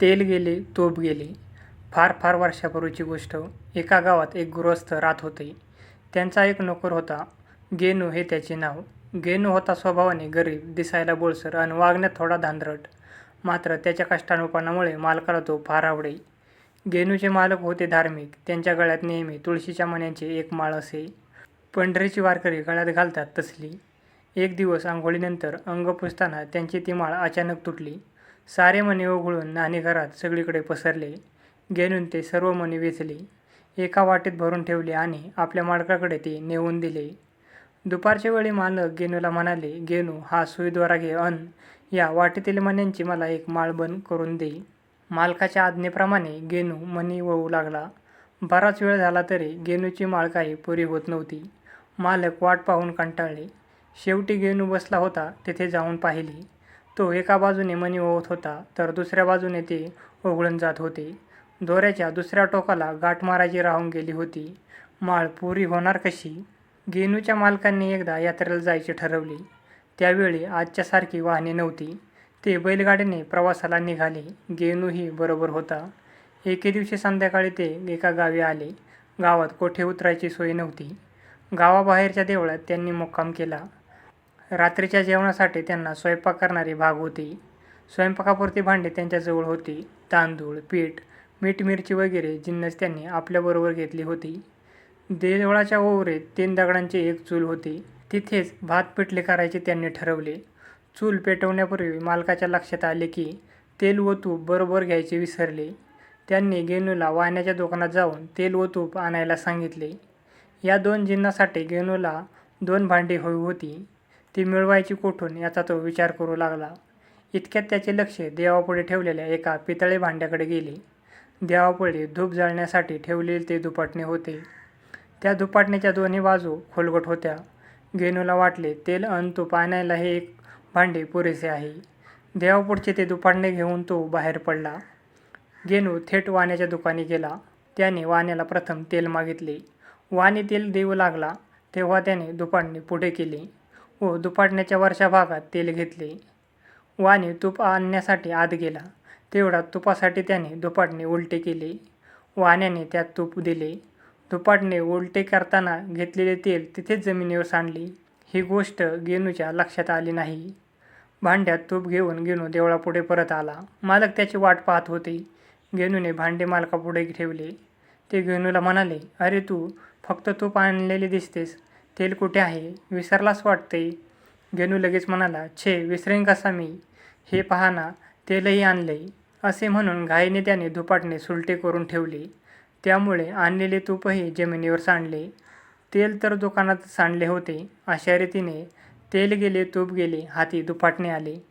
तेल गेले तोप गेले. फार फार वर्षापूर्वीची गोष्ट. एका गावात एक गृहस्थ राहत होते. त्यांचा एक नोकर होता. गेनू हे त्याचे नाव. गेनू होता स्वभावाने गरीब दिसायला बोळसर आणि वागण्यात थोडा धांदरट. मात्र त्याच्या कष्टानुपणामुळे मालकाला तो फार आवडे गेनूचे मालक होते धार्मिक. त्यांच्या गळ्यात नेहमी तुळशीच्या मण्यांचे एक माळ असे. पंढरीची वारकरी गळ्यात घालतात तसली. एक दिवस आंघोळीनंतर अंग पुसताना त्यांची ती माळ अचानक तुटली. सारे मणी ओघळून नाणे घरात सगळीकडे पसरले. गेनून ते सर्व मणी वेचले. एका वाटेत भरून ठेवले आणि आपल्या मालकाकडे ते नेऊन दिले. दुपारच्या वेळी मालक गेनूला म्हणाले गेनू हा सुईद्वारा घे अन या वाटीतील मण्यांची मला एक माळ बंद करून दे. मालकाच्या आज्ञेप्रमाणे गेनू मणी वळू लागला. बराच वेळ झाला तरी गेनूची माळ काही पुरी होत नव्हती. मालक वाट पाहून कंटाळले. शेवटी गेनू बसला होता तिथे जाऊन पाहिली. तो एका बाजूने मणी ओवत होता तर दुसऱ्या बाजूने ते ओघळून जात होते. दोऱ्याच्या दुसऱ्या टोकाला गाठ मारायची राहून गेली होती. माळ पुरी होणार कशी? गेनूच्या मालकांनी एकदा यात्रेला जायचे ठरवले. त्यावेळी आजच्यासारखी वाहने नव्हती. ते बैलगाडीने प्रवासाला निघाले. गेनूही बरोबर होता. एके दिवशी संध्याकाळी ते एका गावी आले. गावात कोठे उतरायची सोय नव्हती. गावाबाहेरच्या देवळात त्यांनी मुक्काम केला. रात्रीच्या जेवणासाठी त्यांना स्वयंपाक करणारी भाग होती. स्वयंपाकापुरती भांडी त्यांच्याजवळ होती. तांदूळ पीठ मीठ मिरची वगैरे जिन्नस त्यांनी आपल्याबरोबर घेतली होती. देवळाच्या ओवरीत तीन दगडांची एक चूल होती. तिथेच भात पिठले करायचे त्यांनी ठरवले. चूल पेटवण्यापूर्वी मालकाच्या लक्षात आले की तेल व तूप बरोबर घ्यायचे विसरले. त्यांनी गेनूला वाण्याच्या दुकानात जाऊन तेल व तूप आणायला सांगितले. या दोन जिन्नासाठी गेनूला दोन भांडी हवी होती. ती मिळवायची कुठून याचा तो विचार करू लागला. इतक्यात त्याचे लक्ष देवापुढे ठेवलेल्या एका पितळे भांड्याकडे गेले. देवापुढे धूप जाळण्यासाठी ठेवलेले ते दुपाटणे होते. त्या दुपाटण्याच्या दोन्ही बाजू खोलगट होत्या. गेनूला वाटले तेल अन तूप आणायला हे एक भांडे पुरेसे आहे. देवापुढचे ते दुपाटणे घेऊन तो बाहेर पडला. गेनू थेट वाण्याच्या दुकानी गेला. त्याने वाण्याला प्रथम तेल मागितले. वाणी तेल देऊ लागला तेव्हा त्याने दुपाटणे पुढे केले. हो, व दुपाटण्याच्या वरच्या भागात तेल घेतले. वाणी तूप आणण्यासाठी आत गेला. तेवढा तुपासाठी त्याने दुपाटणे उलटे केले. वाण्याने त्यात तूप दिले. दुपाटणे उलटे करताना घेतलेले तेल तिथेच जमिनीवर सांडले. ही गोष्ट गेनूच्या लक्षात आली नाही. भांड्यात तूप घेऊन गेनू देवळापुढे परत आला. मालक त्याची वाट पाहत होते. गेनूने भांडे मालकापुढे ठेवले. ते गेनूला म्हणाले अरे तू फक्त तूप आणलेले दिसतेस. तेल कुठे आहे? विसरलाच वाटते गेनू लगेच म्हणाला छे विसरेन कसा मी? हे पाहना तेलही आणले असे म्हणून घाईने त्याने धुपाटणे सुलटे करून ठेवले. त्यामुळे आणलेले तूपही जमिनीवर सांडले. तेल तर दुकानात सांडले होते. अशा रीतीने तेल गेले तूप गेले हाती दुपाटणे आले.